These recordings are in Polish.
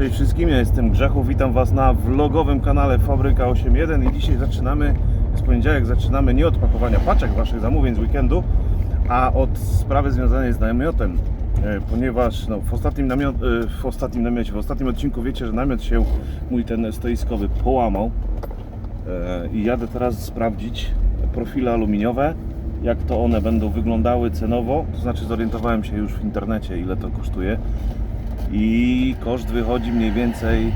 Cześć wszystkim, ja jestem Grzechu, witam Was na vlogowym kanale Fabryka 81 i dzisiaj zaczynamy, jest poniedziałek, zaczynamy nie od pakowania paczek Waszych zamówień z weekendu, a od sprawy związanej z namiotem, e, ponieważ no, w, ostatnim namiot, e, w ostatnim namiocie, w ostatnim odcinku wiecie, że namiot się, mój ten stoiskowy połamał. E, i jadę teraz sprawdzić profile aluminiowe, jak to one będą wyglądały cenowo, to znaczy zorientowałem się już w internecie ile to kosztuje i koszt wychodzi mniej więcej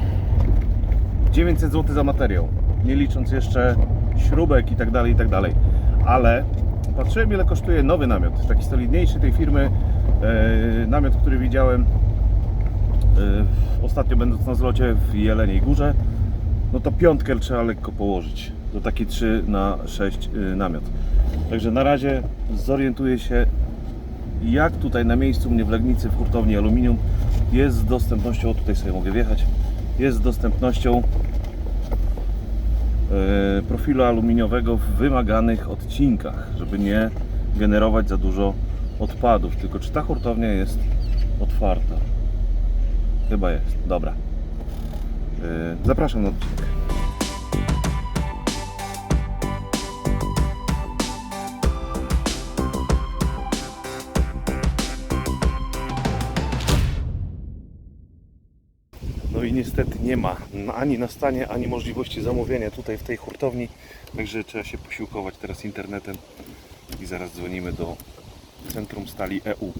900 zł za materiał, nie licząc jeszcze śrubek i tak dalej, i tak dalej. Ale patrzyłem ile kosztuje nowy namiot, taki solidniejszy tej firmy, e, namiot, który widziałem e, ostatnio będąc na zlocie w Jeleniej Górze, no to piątkę trzeba lekko położyć. To taki 3 na 6 y, namiot. Także na razie zorientuję się jak tutaj na miejscu mnie w Legnicy w hurtowni aluminium jest z dostępnością, o tutaj sobie mogę wjechać, jest z dostępnością e, profilu aluminiowego w wymaganych odcinkach, żeby nie generować za dużo odpadów. Tylko czy ta hurtownia jest otwarta? Chyba jest. Dobra. E, Zapraszam na odcinek. I niestety nie ma ani na stanie, ani możliwości zamówienia tutaj w tej hurtowni. Także trzeba się posiłkować teraz internetem i zaraz dzwonimy do Centrum Stali EU.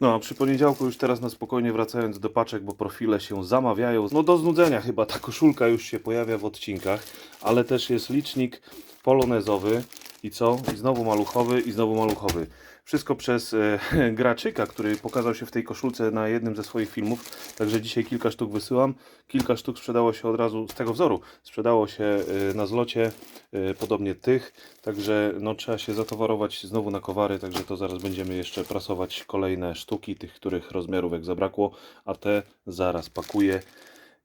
No, a przy poniedziałku już teraz na spokojnie wracając do paczek, bo profile się zamawiają. No do znudzenia chyba ta koszulka już się pojawia w odcinkach, ale też jest licznik polonezowy i co? I znowu maluchowy i znowu maluchowy. Wszystko przez e, Graczyka, który pokazał się w tej koszulce na jednym ze swoich filmów. Także dzisiaj kilka sztuk wysyłam. Kilka sztuk sprzedało się od razu z tego wzoru. Sprzedało się e, na zlocie, e, podobnie tych. Także no, trzeba się zatowarować znowu na kowary. Także to zaraz będziemy jeszcze prasować kolejne sztuki, tych, których rozmiarówek zabrakło. A te zaraz pakuję.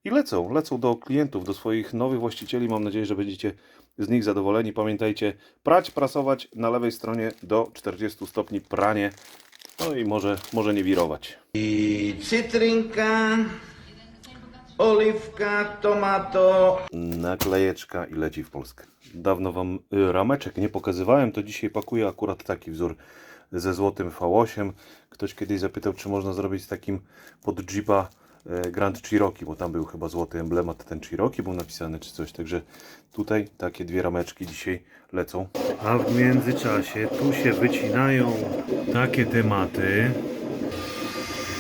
I lecą, lecą do klientów, do swoich nowych właścicieli. Mam nadzieję, że będziecie z nich zadowoleni. Pamiętajcie, prać, prasować na lewej stronie do 40 stopni pranie. No i może, może nie wirować. I cytrynka, oliwka, tomato, Naklejeczka i leci w Polskę. Dawno Wam y, rameczek nie pokazywałem, to dzisiaj pakuję akurat taki wzór ze złotym V8. Ktoś kiedyś zapytał, czy można zrobić z takim pod Jeepa Grand Cherokee, bo tam był chyba złoty emblemat, ten Cherokee był napisany czy coś, także tutaj takie dwie rameczki dzisiaj lecą. A w międzyczasie tu się wycinają takie tematy,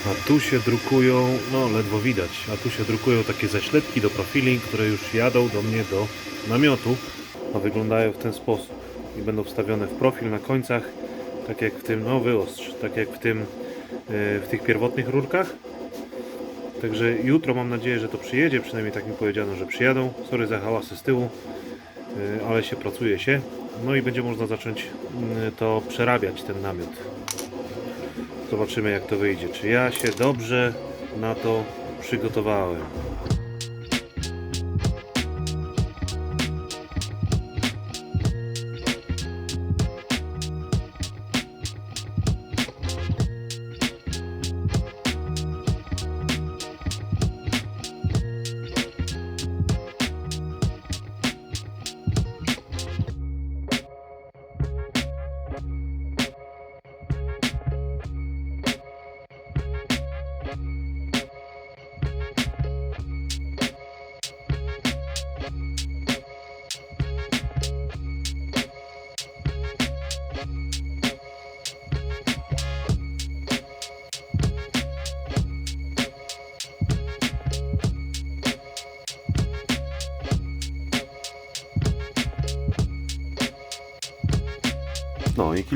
a tu się drukują, no ledwo widać, a tu się drukują takie zaślepki do profili, które już jadą do mnie do namiotu, a wyglądają w ten sposób i będą wstawione w profil na końcach, tak jak w tym, no wyostrz, tak jak w tym, e, w tych pierwotnych rurkach. Także jutro mam nadzieję, że to przyjedzie, przynajmniej tak mi powiedziano, że przyjadą. Sorry za hałasy z tyłu, e, ale się pracuje się. No i będzie można zacząć mm, to przerabiać, ten namiot. Zobaczymy jak to wyjdzie. Czy ja się dobrze na to przygotowałem.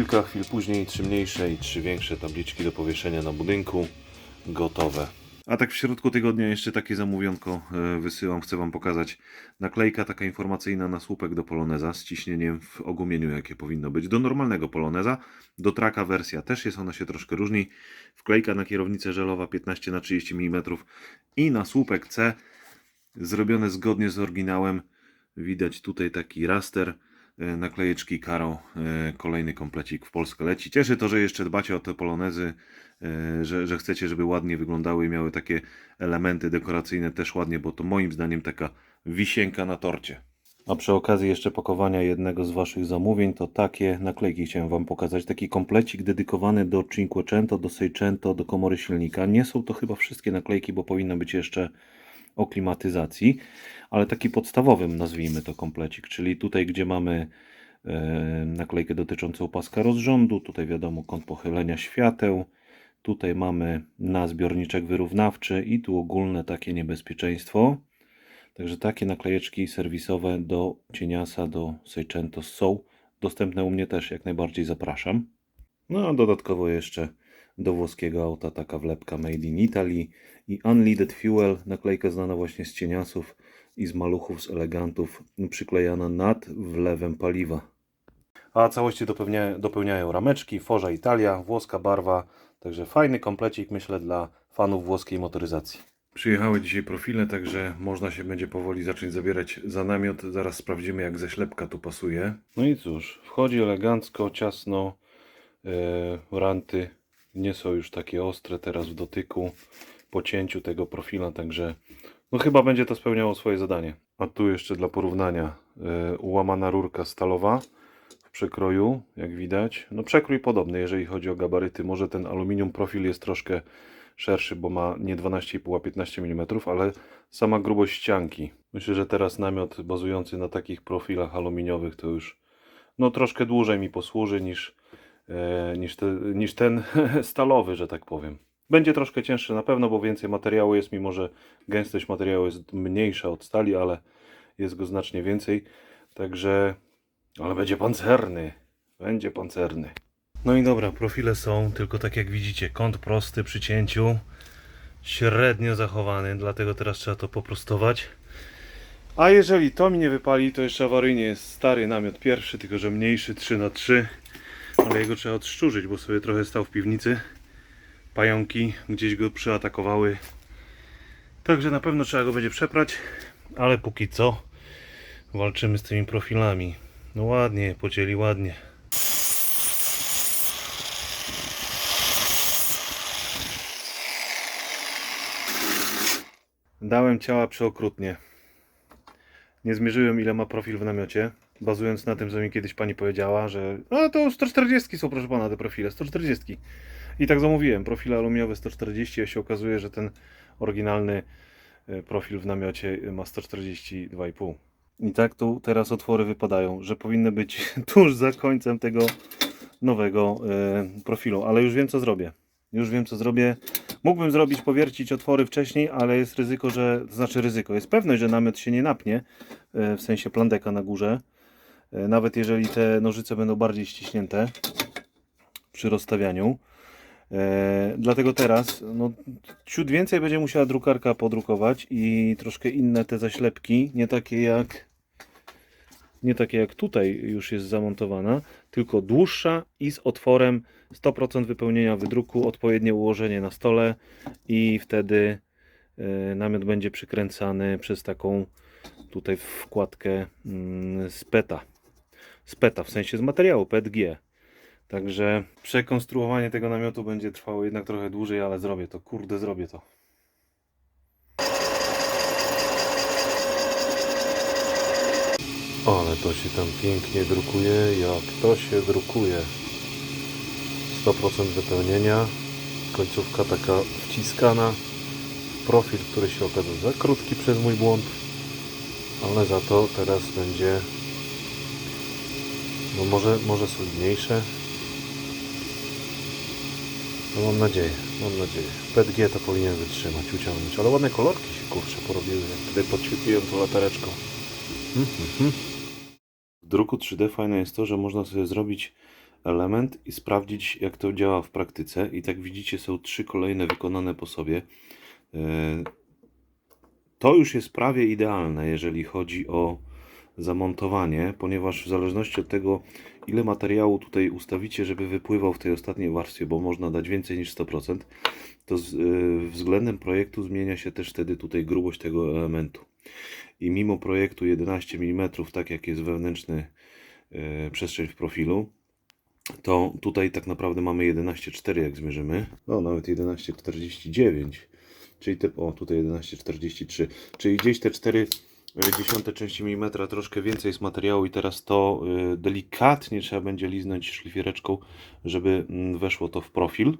Kilka chwil później trzy mniejsze i trzy większe tabliczki do powieszenia na budynku gotowe. A tak w środku tygodnia jeszcze takie zamówionko e, wysyłam, chcę Wam pokazać. Naklejka taka informacyjna na słupek do Poloneza z ciśnieniem w ogumieniu jakie powinno być. Do normalnego Poloneza, do traka wersja też jest, ona się troszkę różni. Wklejka na kierownicę żelowa 15 na 30 mm i na słupek C zrobione zgodnie z oryginałem. Widać tutaj taki raster naklejeczki Karo, e, kolejny komplecik w Polskę leci. Cieszy to, że jeszcze dbacie o te polonezy, e, że, że chcecie, żeby ładnie wyglądały i miały takie elementy dekoracyjne też ładnie, bo to moim zdaniem taka wisienka na torcie. A przy okazji jeszcze pakowania jednego z Waszych zamówień, to takie naklejki chciałem Wam pokazać. Taki komplecik dedykowany do Cinquecento, do Seicento, do komory silnika. Nie są to chyba wszystkie naklejki, bo powinno być jeszcze o klimatyzacji, ale taki podstawowym nazwijmy to komplecik, czyli tutaj, gdzie mamy e, naklejkę dotyczącą paska rozrządu, tutaj wiadomo kąt pochylenia świateł, tutaj mamy na zbiorniczek wyrównawczy i tu ogólne takie niebezpieczeństwo. Także takie naklejeczki serwisowe do cieniasa, do Seicento są dostępne u mnie też, jak najbardziej zapraszam. No a dodatkowo jeszcze do włoskiego auta taka wlepka Made in Italy i Unleaded Fuel, naklejka znana właśnie z cieniasów i z maluchów, z elegantów, przyklejana nad wlewem paliwa. A całości dopełnia, dopełniają rameczki, Forza Italia, włoska barwa, także fajny komplecik myślę dla fanów włoskiej motoryzacji. Przyjechały dzisiaj profile, także można się będzie powoli zacząć zabierać za namiot. Zaraz sprawdzimy jak ześlepka tu pasuje. No i cóż, wchodzi elegancko, ciasno, e, ranty nie są już takie ostre teraz w dotyku, po cięciu tego profila, także no chyba będzie to spełniało swoje zadanie. A tu jeszcze dla porównania e, ułamana rurka stalowa w przekroju, jak widać. No przekrój podobny, jeżeli chodzi o gabaryty. Może ten aluminium profil jest troszkę szerszy, bo ma nie 12,5 a 15 mm, ale sama grubość ścianki. Myślę, że teraz namiot bazujący na takich profilach aluminiowych to już no troszkę dłużej mi posłuży niż, e, niż, te, niż ten stalowy, że tak powiem. Będzie troszkę cięższy na pewno, bo więcej materiału jest, mimo że gęstość materiału jest mniejsza od stali, ale jest go znacznie więcej. Także, ale będzie pancerny. Będzie pancerny. No i dobra, profile są, tylko tak jak widzicie, kąt prosty przy cięciu, średnio zachowany, dlatego teraz trzeba to poprostować. A jeżeli to mi nie wypali, to jeszcze awaryjnie jest stary namiot pierwszy, tylko że mniejszy 3x3, ale jego trzeba odszczurzyć, bo sobie trochę stał w piwnicy. Pająki gdzieś go przyatakowały. Także na pewno trzeba go będzie przeprać, ale póki co walczymy z tymi profilami. No ładnie, podzieli ładnie. Dałem ciała przeokrutnie. Nie zmierzyłem ile ma profil w namiocie, bazując na tym, co mi kiedyś pani powiedziała, że a to 140 są proszę pana te profile, 140. I tak zamówiłem, profile aluminiowe 140, a się okazuje, że ten oryginalny e, profil w namiocie ma 142,5. I tak tu teraz otwory wypadają, że powinny być tuż za końcem tego nowego e, profilu, ale już wiem co zrobię. Już wiem co zrobię. Mógłbym zrobić, powiercić otwory wcześniej, ale jest ryzyko, że, to znaczy ryzyko, jest pewność, że namiot się nie napnie, e, w sensie plandeka na górze, E, nawet jeżeli te nożyce będą bardziej ściśnięte przy rozstawianiu. E, dlatego teraz, no, ciut więcej będzie musiała drukarka podrukować i troszkę inne te zaślepki, nie takie jak nie takie jak tutaj już jest zamontowana, tylko dłuższa i z otworem 100% wypełnienia wydruku, odpowiednie ułożenie na stole i wtedy e, namiot będzie przykręcany przez taką tutaj wkładkę mm, z PETA. Z PETA, w sensie z materiału PETG. Także przekonstruowanie tego namiotu będzie trwało jednak trochę dłużej, ale zrobię to. Kurde, zrobię to. Ale to się tam pięknie drukuje, jak to się drukuje. 100% wypełnienia, końcówka taka wciskana, profil, który się okazał za krótki przez mój błąd, ale za to teraz będzie no może, może solidniejsze. No mam nadzieję, mam nadzieję. PETG to powinien wytrzymać, uciągnąć, ale ładne kolorki się kurczę porobiły, jak tutaj podświetliłem tą latareczką. Mhm. W druku 3D fajne jest to, że można sobie zrobić element i sprawdzić jak to działa w praktyce. I tak widzicie są trzy kolejne wykonane po sobie. E, To już jest prawie idealne, jeżeli chodzi o zamontowanie, ponieważ w zależności od tego, ile materiału tutaj ustawicie, żeby wypływał w tej ostatniej warstwie, bo można dać więcej niż 100%, to z, y, względem projektu zmienia się też wtedy tutaj grubość tego elementu. I mimo projektu 11 mm, tak jak jest wewnętrzny e, przestrzeń w profilu, to tutaj tak naprawdę mamy 11,4 jak zmierzymy. No nawet 11,49. Czyli te, o tutaj 11,43. Czyli gdzieś te 4 dziesiąte części milimetra troszkę więcej jest materiału i teraz to y, delikatnie trzeba będzie liznąć szlifiereczką, żeby mm, weszło to w profil.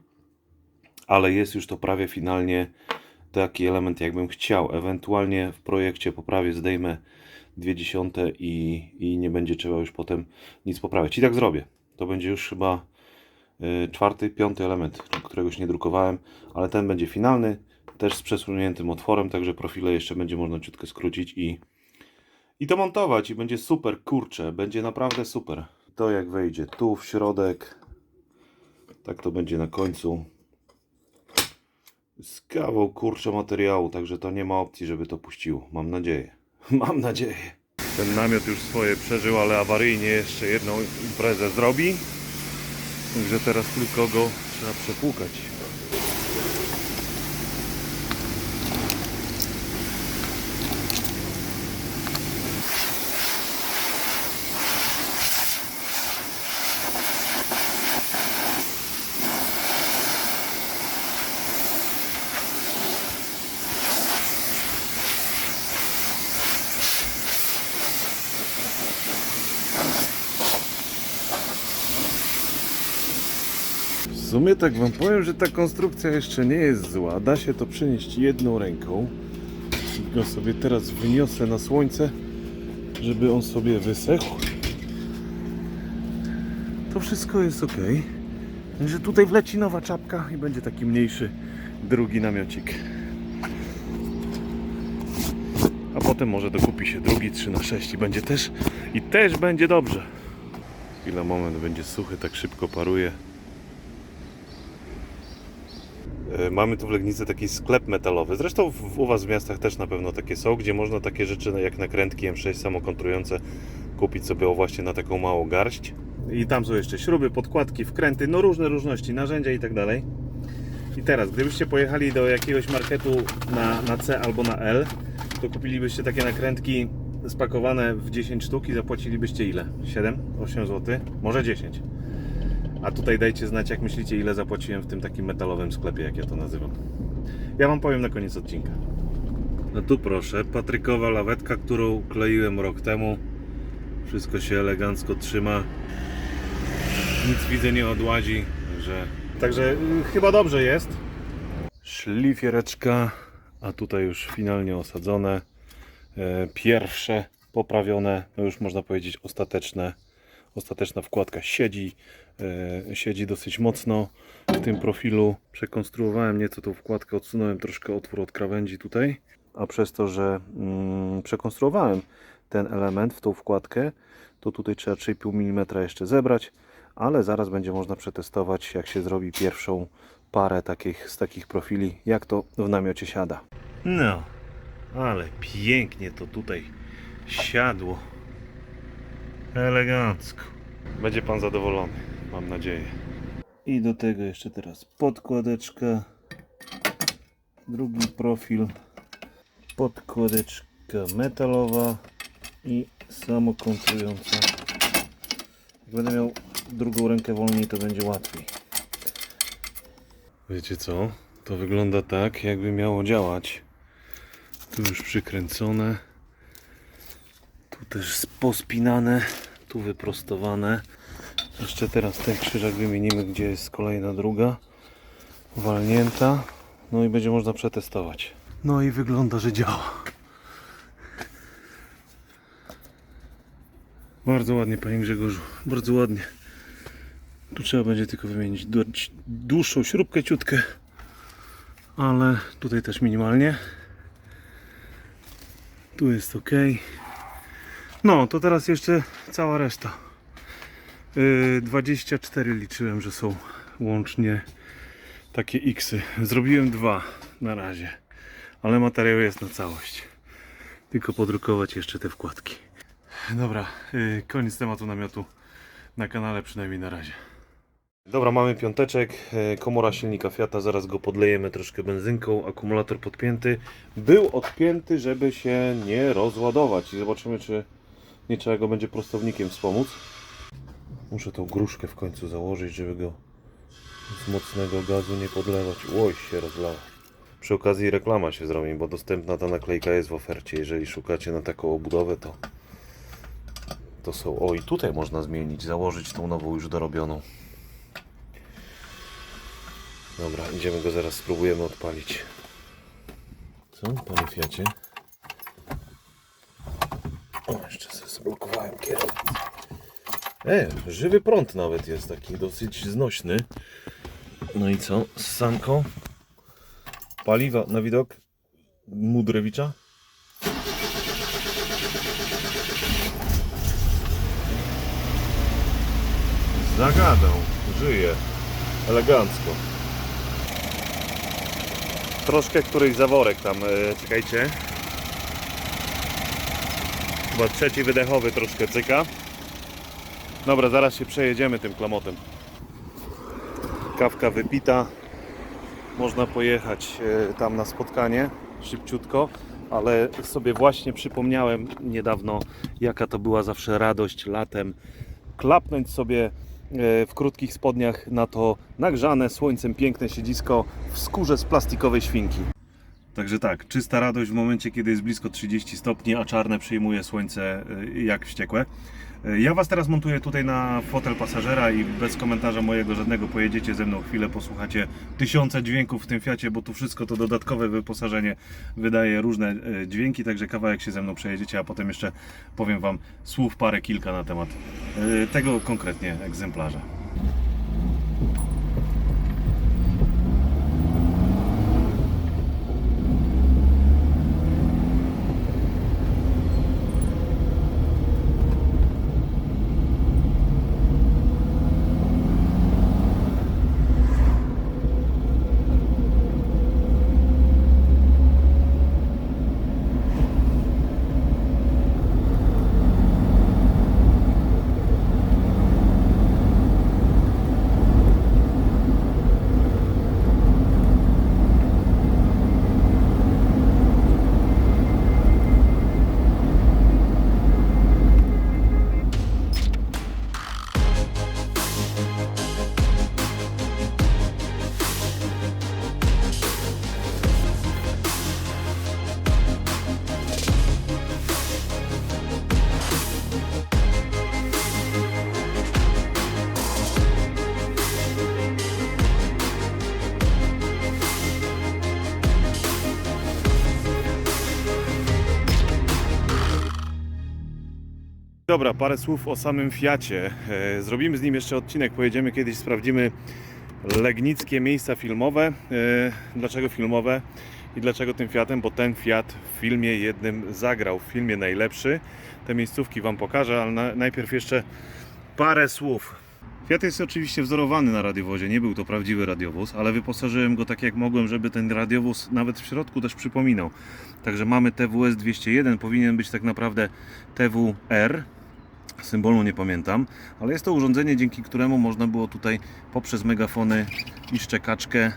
Ale jest już to prawie finalnie taki element jakbym chciał. Ewentualnie w projekcie poprawię, zdejmę dwie dziesiąte i, i nie będzie trzeba już potem nic poprawiać. I tak zrobię. To będzie już chyba y, czwarty, piąty element, któregoś nie drukowałem, ale ten będzie finalny, też z przesuniętym otworem, także profile jeszcze będzie można ciutkę skrócić i, i to montować i będzie super, kurczę, będzie naprawdę super. To jak wejdzie tu w środek, tak to będzie na końcu. Z kawał kurczę materiału, także to nie ma opcji, żeby to puściło. Mam nadzieję. Mam nadzieję. Ten namiot już swoje przeżył, ale awaryjnie jeszcze jedną imprezę zrobi. Także teraz tylko go trzeba przepłukać. Sumie tak wam powiem, że ta konstrukcja jeszcze nie jest zła. Da się to przenieść jedną ręką. Go sobie teraz wyniosę na słońce, żeby on sobie wysechł. To wszystko jest ok. Także tutaj wleci nowa czapka i będzie taki mniejszy drugi namiocik. A potem może dokupi się drugi 3 na 6 i będzie też i też będzie dobrze. Chwila, moment, będzie suchy, tak szybko paruje. E, Mamy tu w Legnicy taki sklep metalowy. Zresztą w, u Was w miastach też na pewno takie są, gdzie można takie rzeczy jak nakrętki M6 samokontrujące kupić sobie właśnie na taką małą garść. I tam są jeszcze śruby, podkładki, wkręty, no różne różności, narzędzia i tak dalej. I teraz, gdybyście pojechali do jakiegoś marketu na, na C albo na L, to kupilibyście takie nakrętki spakowane w 10 sztuk i zapłacilibyście ile? 7? 8 zł? Może 10. A tutaj dajcie znać, jak myślicie, ile zapłaciłem w tym takim metalowym sklepie, jak ja to nazywam. Ja Wam powiem na koniec odcinka. No tu proszę, patrykowa lawetka, którą kleiłem rok temu. Wszystko się elegancko trzyma. Nic widzę nie odładzi, że... Także y, chyba dobrze jest. Szlifiereczka, a tutaj już finalnie osadzone. E, Pierwsze poprawione, no już można powiedzieć ostateczne ostateczna wkładka siedzi, siedzi dosyć mocno w tym profilu. Przekonstruowałem nieco tą wkładkę, odsunąłem troszkę otwór od krawędzi tutaj, a przez to, że mm, przekonstruowałem ten element w tą wkładkę, to tutaj trzeba 3,5 mm jeszcze zebrać, ale zaraz będzie można przetestować, jak się zrobi pierwszą parę takich, z takich profili, jak to w namiocie siada. No, ale pięknie to tutaj siadło. Elegancko. Będzie pan zadowolony, mam nadzieję. I do tego jeszcze teraz podkładeczka. Drugi profil. Podkładeczka metalowa i samokontrująca. Jak będę miał drugą rękę wolniej, to będzie łatwiej. Wiecie co? To wygląda tak, jakby miało działać. Tu już przykręcone. Tu też pospinane, tu wyprostowane. Jeszcze teraz ten krzyżak wymienimy, gdzie jest kolejna druga. Walnięta. No i będzie można przetestować. No i wygląda, że działa. Bardzo ładnie, panie Grzegorzu. Bardzo ładnie. Tu trzeba będzie tylko wymienić dłu- dłuższą śrubkę ciutkę. Ale tutaj też minimalnie. Tu jest ok. No, to teraz jeszcze cała reszta. Yy, 24 liczyłem, że są łącznie takie X-y. Zrobiłem dwa na razie, ale materiał jest na całość. Tylko podrukować jeszcze te wkładki. Dobra, yy, koniec tematu namiotu na kanale, przynajmniej na razie. Dobra, mamy piąteczek, e, komora silnika Fiata, zaraz go podlejemy troszkę benzynką, akumulator podpięty. Był odpięty, żeby się nie rozładować i zobaczymy, czy nie trzeba go będzie prostownikiem wspomóc. Muszę tą gruszkę w końcu założyć, żeby go z mocnego gazu nie podlewać. Oj, się rozlała. Przy okazji reklama się zrobi, bo dostępna ta naklejka jest w ofercie. Jeżeli szukacie na taką obudowę, to to są. O, i tutaj można zmienić, założyć tą nową już dorobioną. Dobra, idziemy go zaraz spróbujemy odpalić. Co, panie Fiacie? O, jeszcze sobie zablokowałem kierownicę. E, żywy prąd nawet jest taki dosyć znośny. No i co? Z sanką? Paliwa na widok Mudrewicza? Zagadał, żyje. Elegancko. Troszkę któryś zaworek tam, e, czekajcie. Chyba trzeci wydechowy troszkę cyka. Dobra, zaraz się przejedziemy tym klamotem. Kawka wypita. Można pojechać e, tam na spotkanie szybciutko, ale sobie właśnie przypomniałem niedawno, jaka to była zawsze radość latem. Klapnąć sobie e, w krótkich spodniach na to nagrzane słońcem piękne siedzisko w skórze z plastikowej świnki. Także tak, czysta radość w momencie, kiedy jest blisko 30 stopni, a czarne przyjmuje słońce y, jak wściekłe. Y, Ja Was teraz montuję tutaj na fotel pasażera i bez komentarza mojego żadnego pojedziecie ze mną chwilę, posłuchacie tysiące dźwięków w tym Fiacie, bo tu wszystko to dodatkowe wyposażenie wydaje różne y, dźwięki, także kawałek się ze mną przejedziecie, a potem jeszcze powiem Wam słów parę kilka na temat y, tego konkretnie egzemplarza. Dobra, parę słów o samym Fiacie. E, Zrobimy z nim jeszcze odcinek, pojedziemy kiedyś, sprawdzimy legnickie miejsca filmowe. E, Dlaczego filmowe i dlaczego tym Fiatem? Bo ten Fiat w filmie jednym zagrał, w filmie najlepszy. Te miejscówki Wam pokażę, ale na, najpierw jeszcze parę słów. Fiat jest oczywiście wzorowany na radiowozie, nie był to prawdziwy radiowóz, ale wyposażyłem go tak jak mogłem, żeby ten radiowóz nawet w środku też przypominał. Także mamy TWS 201, powinien być tak naprawdę TWR, symbolu nie pamiętam, ale jest to urządzenie, dzięki któremu można było tutaj poprzez megafony i szczekaczkę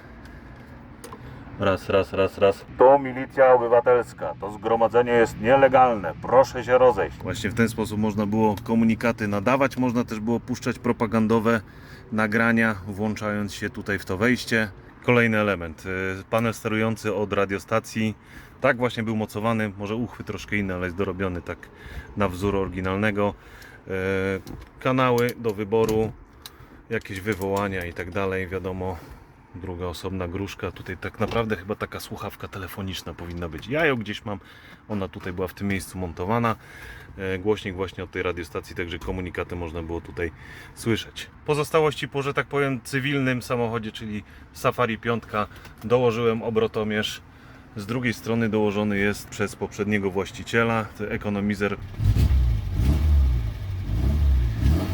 Raz, raz, raz, raz. To milicja obywatelska. To zgromadzenie jest nielegalne. Proszę się rozejść. Właśnie w ten sposób można było komunikaty nadawać, można też było puszczać propagandowe nagrania, włączając się tutaj w to wejście. Kolejny element. y, Panel sterujący od radiostacji. Tak właśnie był mocowany. Może uchwyt troszkę inny, ale jest dorobiony tak na wzór oryginalnego. Y, Kanały do wyboru, jakieś wywołania i tak dalej. Wiadomo, druga osobna gruszka. Tutaj tak naprawdę chyba taka słuchawka telefoniczna powinna być. Ja ją gdzieś mam. Ona tutaj była w tym miejscu montowana. E, Głośnik właśnie od tej radiostacji, także komunikaty można było tutaj słyszeć. Pozostałości po, że tak powiem, cywilnym samochodzie, czyli Safari 5, dołożyłem obrotomierz. Z drugiej strony dołożony jest przez poprzedniego właściciela, ekonomizer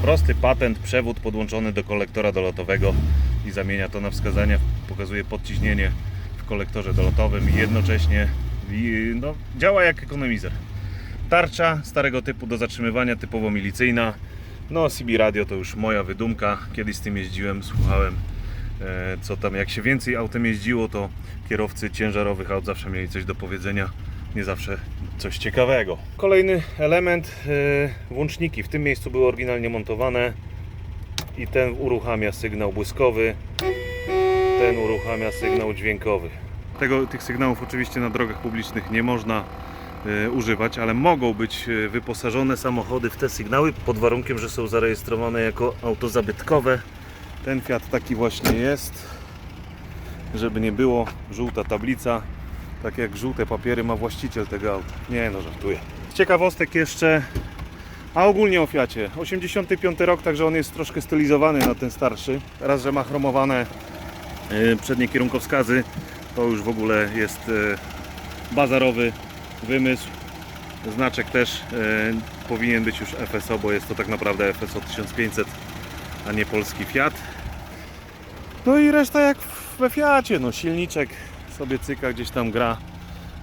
Prosty patent, przewód podłączony do kolektora dolotowego i zamienia to na wskazania, pokazuje podciśnienie w kolektorze dolotowym i jednocześnie no, działa jak ekonomizer. Tarcza starego typu do zatrzymywania, typowo milicyjna. No CB Radio to już moja wydumka. Kiedyś z tym jeździłem, słuchałem e, co tam, jak się więcej autem jeździło, to kierowcy ciężarowych aut zawsze mieli coś do powiedzenia, nie zawsze coś ciekawego. Kolejny element, e, włączniki. W tym miejscu były oryginalnie montowane. i ten uruchamia sygnał błyskowy, ten uruchamia sygnał dźwiękowy. Tego, tych sygnałów oczywiście na drogach publicznych nie można e, używać, ale mogą być e, wyposażone samochody w te sygnały pod warunkiem, że są zarejestrowane jako auto zabytkowe. Ten Fiat taki właśnie jest, żeby nie było, żółta tablica, tak jak żółte papiery ma właściciel tego auta. Nie no, żartuję. Ciekawostek jeszcze, a ogólnie o Fiacie. 85 rok, także on jest troszkę stylizowany na ten starszy. Raz, że ma chromowane e, przednie kierunkowskazy, to już w ogóle jest e, bazarowy wymysł. Znaczek też e, powinien być już FSO, bo jest to tak naprawdę FSO 1500, a nie polski Fiat. No i reszta jak we Fiacie, no silniczek sobie cyka, gdzieś tam gra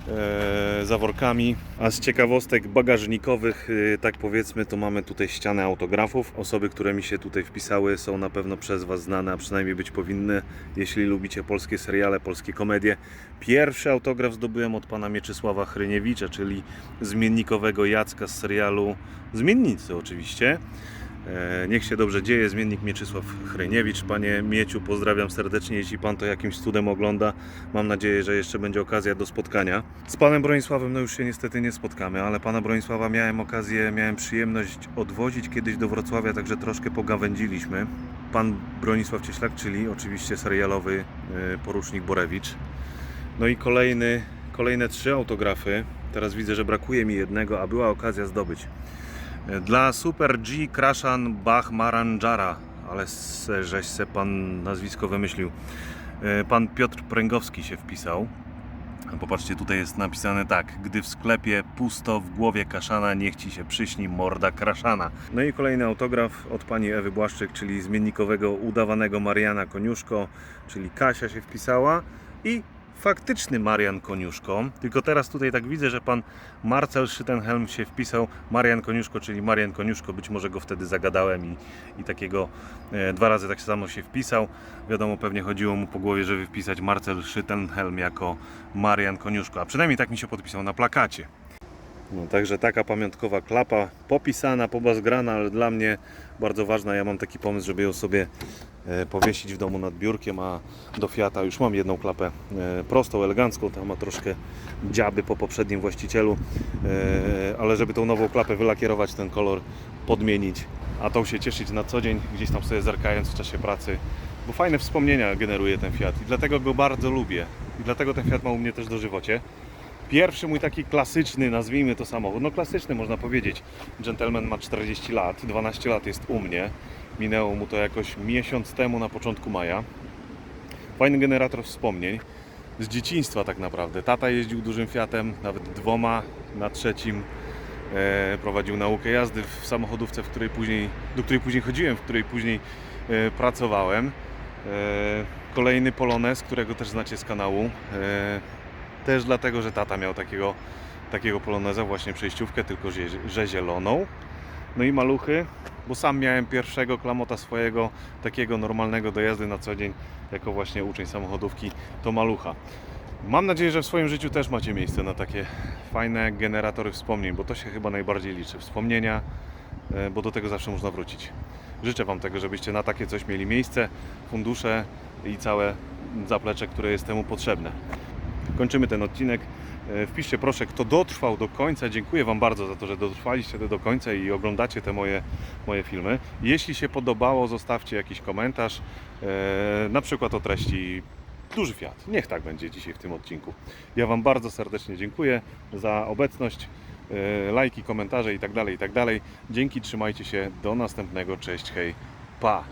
e, zaworkami. A z ciekawostek bagażnikowych, e, tak powiedzmy, to mamy tutaj ścianę autografów. Osoby, które mi się tutaj wpisały są na pewno przez Was znane, a przynajmniej być powinny, jeśli lubicie polskie seriale, polskie komedie. Pierwszy autograf zdobyłem od pana Mieczysława Hryniewicza, czyli zmiennikowego Jacka z serialu Zmiennicy oczywiście. E, Niech się dobrze dzieje, zmiennik Mieczysław Hryniewicz. Panie Mieciu, pozdrawiam serdecznie, jeśli Pan to jakimś cudem ogląda. Mam nadzieję, że jeszcze będzie okazja do spotkania. Z Panem Bronisławem no już się niestety nie spotkamy, ale Pana Bronisława miałem okazję, miałem przyjemność odwozić kiedyś do Wrocławia, także troszkę pogawędziliśmy. Pan Bronisław Cieślak, czyli oczywiście serialowy e, porucznik Borewicz. No i kolejny, kolejne trzy autografy. Teraz widzę, że brakuje mi jednego, a była okazja zdobyć. Dla Super G Krashan Bach Maranjara, ale se, żeś se pan nazwisko wymyślił. E, Pan Piotr Pręgowski się wpisał. Popatrzcie, tutaj jest napisane tak. Gdy w sklepie pusto w głowie kaszana, niech ci się przyśni morda kraszana. No i kolejny autograf od pani Ewy Błaszczyk, czyli zmiennikowego udawanego Mariana Koniuszko, czyli Kasia się wpisała i faktyczny Marian Koniuszko. Tylko teraz tutaj tak widzę, że pan Marcel Szytenhelm się wpisał Marian Koniuszko, czyli Marian Koniuszko. Być może go wtedy zagadałem i, i takiego e, dwa razy tak samo się wpisał. Wiadomo, pewnie chodziło mu po głowie, żeby wpisać Marcel Szytenhelm jako Marian Koniuszko. A przynajmniej tak mi się podpisał na plakacie. No, także taka pamiątkowa klapa, popisana, pobazgrana, ale dla mnie bardzo ważna. Ja mam taki pomysł, żeby ją sobie e, powiesić w domu nad biurkiem, a do Fiata już mam jedną klapę e, prostą, elegancką, tam ma troszkę dziaby po poprzednim właścicielu, e, ale żeby tą nową klapę wylakierować, ten kolor podmienić, a tą się cieszyć na co dzień, gdzieś tam sobie zerkając w czasie pracy, bo fajne wspomnienia generuje ten Fiat i dlatego go bardzo lubię i dlatego ten Fiat ma u mnie też dożywocie. Pierwszy mój taki klasyczny, nazwijmy to samochód, no klasyczny można powiedzieć. Gentleman ma 40 lat, 12 lat jest u mnie. Minęło mu to jakoś miesiąc temu na początku maja. Fajny generator wspomnień. Z dzieciństwa tak naprawdę. Tata jeździł dużym Fiatem, nawet dwoma, na trzecim e, prowadził naukę jazdy w samochodówce, w której później, do której później chodziłem, w której później e, pracowałem. E, kolejny Polones, którego też znacie z kanału. E, też dlatego, że tata miał takiego, takiego poloneza, właśnie przejściówkę, tylko że, że zieloną. No i maluchy, bo sam miałem pierwszego klamota swojego, takiego normalnego do jazdy na co dzień, jako właśnie uczeń samochodówki, to malucha. Mam nadzieję, że w swoim życiu też macie miejsce na takie fajne generatory wspomnień, bo to się chyba najbardziej liczy. Wspomnienia, e, bo do tego zawsze można wrócić. Życzę Wam tego, żebyście na takie coś mieli miejsce, fundusze i całe zaplecze, które jest temu potrzebne kończymy ten odcinek. E, Wpiszcie proszę, kto dotrwał do końca. Dziękuję Wam bardzo za to, że dotrwaliście do końca i oglądacie te moje, moje filmy. Jeśli się podobało, zostawcie jakiś komentarz, e, na przykład o treści Duży Fiat. Niech tak będzie dzisiaj w tym odcinku. Ja Wam bardzo serdecznie dziękuję za obecność, e, lajki, komentarze itd. itd. Dzięki, trzymajcie się. Do następnego. Cześć, hej, pa!